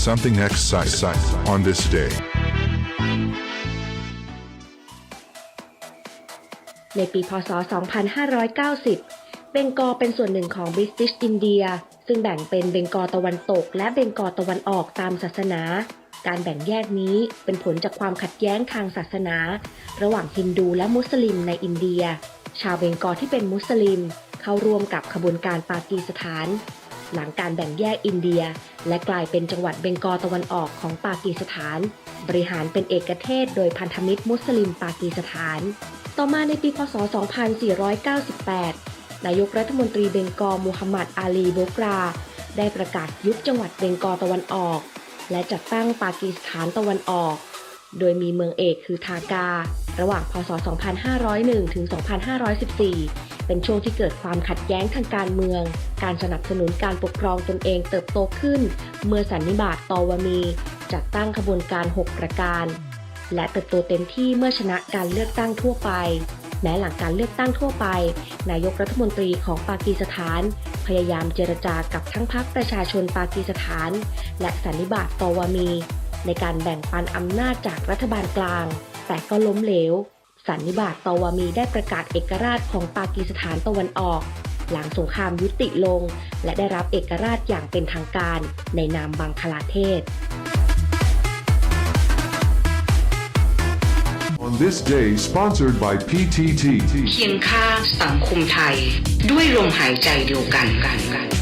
something exciting on this day. ในปีพศ 2590 เบงกอเป็นส่วนหนึ่งของบริติชอินเดีย ซึ่งแบ่งเป็นเบงกอตะวันตก และเบงกอตะวันออกตามศาสนา การแบ่งแยกนี้เป็นผลจากความขัดแย้งทางศาสนา ระหว่างฮินดูและมุสลิมในอินเดีย ชาวเบงกอที่เป็นมุสลิม เข้าร่วมกับขบวนการปากีสถาน หลังการแบ่งแยกอินเดีย และกลายเป็นจังหวัดเบงกอตะวันออกของปากีสถาน บริหารเป็นเอกเทศโดยพันธมิตรมุสลิมปากีสถาน ต่อมาในปีพศ 2498 นายกรัฐมนตรีเบงกอมูฮัมหมัดอาลีโบกรา ได้ประกาศยุบจังหวัดเบงกอตะวันออก และจัดตั้งปากีสถานตะวันออก โดยมีเมืองเอกคือทากา ระหว่างพศ 2501 ถึง 2514 เป็นช่วงที่เกิดความขัดแย้งทางการเมือง การสนับสนุนการปกครองตนเองเติบโตขึ้น เมื่อสันนิบาตตอวามีจัดตั้งขบวนการ 6 ประการ และเติบโตเต็มที่เมื่อชนะการเลือกตั้งทั่วไปแม้หลังการเลือกตั้งทั่วไป นายกรัฐมนตรีของปากีสถาน พยายามเจรจากับทั้งพรรคประชาชนปากีสถาน และสันนิบาตตอวามี ในการแบ่งปันอำนาจจากรัฐบาลกลาง แต่ก็ล้มเหลว สันนิบาตตอวามีได้ประกาศเอกราชของปากีสถานตะวันออก หลังสงครามยุติลง และได้รับเอกราชอย่างเป็นทางการในนามบังคลาเทศ On this day, sponsored by PTT. เคียงข้างสังคมไทย ด้วยลมหายใจเดียวกันกันกัน